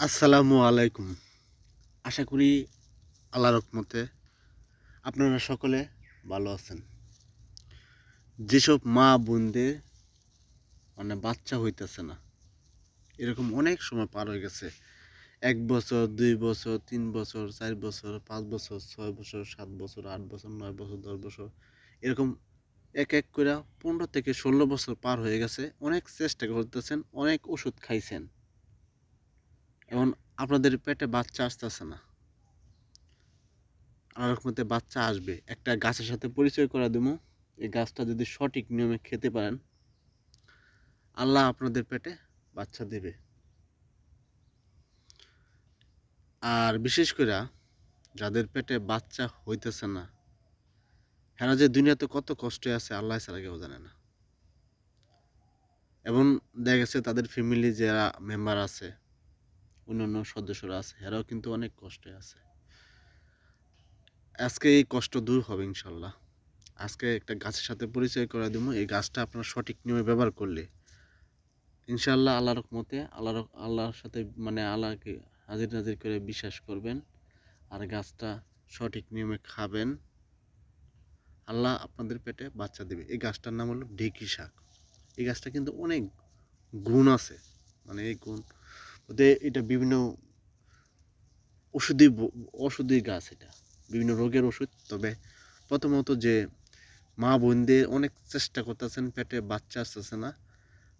আসসালামু আলাইকুম। আশা করি আল্লাহ রকমতে আপনারা সকলে ভালো আছেন। যেসব মা বোনদের মানে বাচ্চা হইতেছে না, এরকম অনেক সময় পার হয়ে গেছে। এক বছর, দুই বছর, তিন বছর, চার বছর, পাঁচ বছর, ছয় বছর, সাত বছর, আট বছর, নয় বছর, দশ বছর, এরকম এক এক করে পনেরো থেকে ষোলো বছর পার হয়ে গেছে। অনেক চেষ্টা করতেছেন, অনেক ওষুধ খাইছেন। এবং আপনাদের পেটে বাচ্চা আসতেছে না। আল্লাহর রহমতে বাচ্চা আসবে। একটা গাছের সাথে পরিচয় করে দেবো। এই গাছটা যদি সঠিক নিয়মে খেতে পারেন, আল্লাহ আপনাদের পেটে বাচ্চা দেবে। আর বিশেষ করে যাদের পেটে বাচ্চা হইতেছে না হেরা যে দুনিয়াতে কত কষ্টে আছে, আল্লাহ ছাড়া কেউ জানে না। এবং দেখা গেছে তাদের ফ্যামিলি যারা মেম্বার আছে অন্যান্য সদস্যরা আছে, এরাও কিন্তু অনেক কষ্টে আছে। আজকে এই কষ্ট দূর হবে ইনশাল্লাহ। আজকে একটা গাছের সাথে পরিচয় করে দেবো, এই গাছটা আপনার সঠিক নিয়মে ব্যবহার করলে। ইনশাল্লাহ আল্লাহর মতে আল্লাহর আল্লাহর সাথে মানে আল্লাহকে হাজির নাজির করে বিশ্বাস করবেন আর গাছটা সঠিক নিয়মে খাবেন। আল্লাহ আপনাদের পেটে বাচ্চা দেবে। এই গাছটার নাম হলো ঢেকি শাক। এই গাছটা কিন্তু অনেক গুণ আছে। মানে এই গুণ ওতে এটা বিভিন্ন ওষুধি ওষুধি গাছ এটা। বিভিন্ন রোগের ওষুধ। তবে প্রথমত যে মা বোনদের অনেক চেষ্টা করতেছেন, পেটে বাচ্চা আসতেছে না।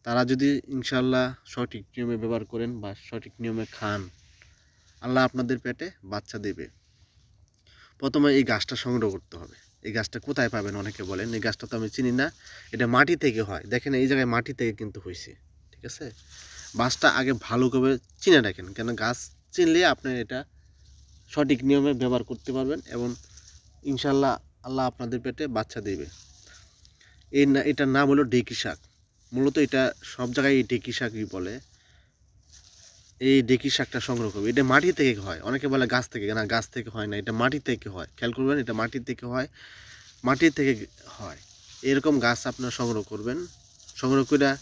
তারা যদি ইনশাল্লাহ সঠিক নিয়মে ব্যবহার করেন বা সঠিক নিয়মে খান, আল্লাহ আপনাদের পেটে বাচ্চা দেবে। প্রথমে এই গাছটা সংগ্রহ করতে হবে। এই গাছটা কোথায় পাবেন অনেকে বলেন। এই গাছটা তো আমি চিনি না। এটা মাটি থেকে হয়। দেখেন এই জায়গায় মাটি থেকে কিন্তু হয়েছে ঠিক আছে? গাছটা আগে ভালো করে চিনে রাখেন। কেন গাছ চিনলে আপনি এটা সঠিক নিয়মে ব্যবহার করতে পারবেন এবং ইনশাল্লাহ আল্লাহ আপনাদের পেটে বাচ্চা দেবে। এই না, এটার নাম হলো ডেকি শাক। মূলত এটা সব জায়গায় এই ডেকি শাকই বলে। এই ডেকি শাকটা সংগ্রহ করবে। এটা মাটি থেকে হয়। অনেকে বলে গাছ থেকে। না, গাছ থেকে হয় না। এটা মাটি থেকে হয়। খেয়াল করবেন, এটা মাটি থেকে হয়। মাটি থেকে হয়। এরকম গাছ আপনারা সংগ্রহ করবেন। সংগ্রহ করে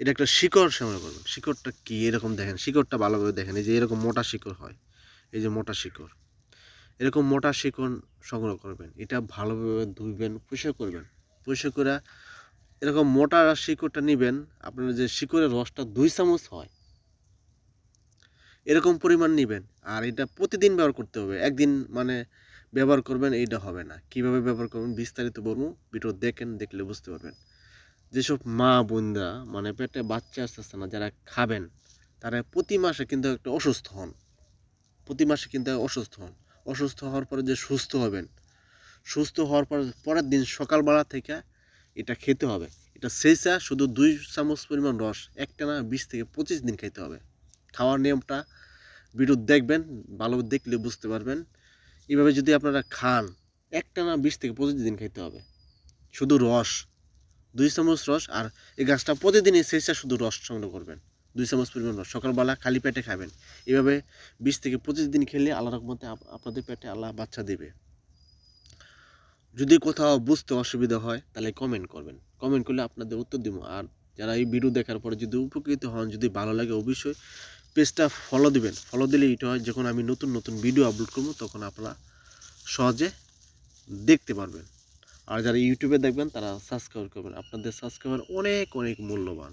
এটা একটা শিকড় সংগ্রহ করবেন। শিকড়টা কি? এরকম দেখেন, শিকড়টা ভালোভাবে দেখেন। এই যে এরকম মোটা শিকড় হয়, এই যে মোটা শিকড়, এরকম মোটা শিকড় সংগ্রহ করবেন। এটা ভালোভাবে ধুইবেন, পরিষ্কার করবেন। পরিষ্কার করে এরকম মোটা শিকড়টা নেবেন, আপনার যে শিকড়ের রসটা দুই চামচ হয়, এরকম পরিমাণ নেবেন। আর এটা প্রতিদিন ব্যবহার করতে হবে। একদিন মানে ব্যবহার করবেন, এইটা হবে না। কীভাবে ব্যবহার করবেন বিস্তারিত বলব, ভিডিও দেখেন, দেখলে বুঝতে পারবেন। যেসব মা বোনরা মানে পেটে বাচ্চা আসতেছে না, যারা খাবেন, তারা প্রতি মাসে কিন্তু একটা অসুস্থ হন। প্রতি মাসে কিন্তু অসুস্থ হন। অসুস্থ হওয়ার পরে যে সুস্থ হবেন, সুস্থ হওয়ার পর, পরের দিন সকালবেলা থেকে এটা খেতে হবে। এটা সেইসা শুধু দুই চামচ পরিমাণ রস, একটা না বিশ থেকে পঁচিশ দিন খেতে হবে। খাওয়ার নিয়মটা ভিডিও দেখবেন, ভালো দেখলে বুঝতে পারবেন। এভাবে যদি আপনারা খান, একটা না বিশ থেকে পঁচিশ দিন খেতে হবে। শুধু রস। দুই চামচ রস আর এই গাছটা প্রতিদিনই সেইসা শুধু রস সংগ্রহ করবেন। দুই চামচ পরিমাণ রস। সকালবেলা খালি পেটে খাবেন। এভাবে বিশ থেকে পঁচিশ দিন খেলে আল্লাহ রকমতে আপ- আপনাদের পেটে আল্লাহ বাচ্চা দেবে। যদি কোথাও বুঝতে অসুবিধা হয়, তাহলে কমেন্ট করবেন। কমেন্ট করলে আপনাদের উত্তর দিব। আর যারা এই ভিডিও দেখার পরে যদি উপকৃত হন, যদি ভালো লাগে অবশ্যই পেজটা ফলো দিবেন। ফলো দিলে এটা হয়, যখন আমি নতুন নতুন ভিডিও আপলোড করব, তখন আপনারা সহজে দেখতে পারবেন। আর যারা ইউটিউবে দেখবেন তারা সাবস্ক্রাইব করবেন। আপনাদের সাবস্ক্রাইবার অনেক অনেক মূল্যবান।